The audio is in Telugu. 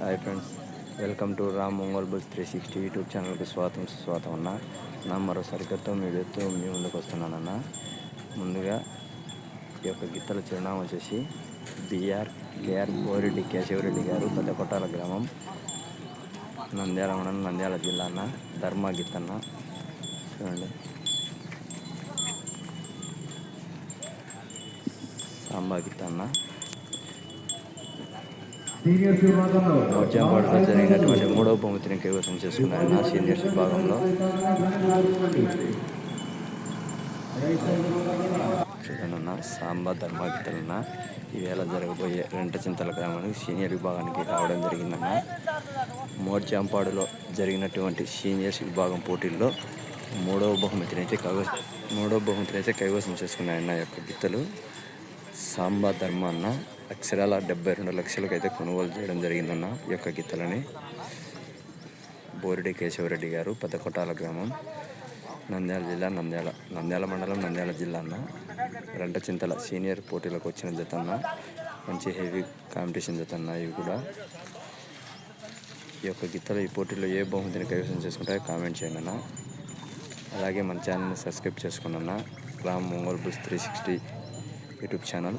Hi friends welcome to Ram Ongole bulls three sixty YouTube ఛానల్కి స్వాతం సుస్వాగతం అన్న. నా మరో సరికొత్త మీడియాతో మీ ముందుకు వస్తున్నానన్న ముందుగా ఈ యొక్క గిత్తల చిరునామా వచ్చేసి బిఆర్ కేఆర్ బోరెడ్డి కేశవరెడ్డి గారు పెద్దకొట్టాల గ్రామం నంద్యాల మండలం నంద్యాల జిల్లా అన్న. ధర్మ గిత్తన్న చూడండి. సాంబా గీతన్న మోజాంపాడులో జరిగినటువంటి మూడవ బహుమతిని కైవసం చేసుకున్నారు నా సీనియర్స్ విభాగంలో చూడనున్న సాంబా ధర్మాగితలన్న ఈవేళ జరగబోయే రెంట చింతల గ్రామానికి సీనియర్ విభాగానికి రావడం జరిగిందన్న. మోడ్జాంపాడులో జరిగినటువంటి సీనియర్స్ విభాగం పోటీల్లో మూడవ బహుమతిని అయితే కైవసం మూడవ బహుమతిని అయితే కైవసం చేసుకున్నాయన్న యొక్క గిత్తలు సాంబా ధర్మ అన్న అక్షరాల డెబ్బై రెండు లక్షలకు అయితే కొనుగోలు చేయడం జరిగిందన్న ఈ యొక్క గిత్తలని బోరిడి కేశవరెడ్డి గారు పెద్దకొట్టాల గ్రామం నంద్యాల జిల్లా నంద్యాల నంద్యాల మండలం నంద్యాల జిల్లా అన్న. రెంట చింతల సీనియర్ పోటీలకు వచ్చిన జత అన్న. మంచి హెవీ కాంపిటీషన్ జత అన్న ఇవి కూడా. ఈ యొక్క గిత్తలు ఈ పోటీలో ఏ బహుమతిని కైవసం చేసుకుంటే కామెంట్ చేయండి అన్న. అలాగే మన ఛానల్ని సబ్స్క్రైబ్ చేసుకున్నా రామ్ ఒంగోలు బుస్ త్రీ సిక్స్టీ యూట్యూబ్ ఛానల్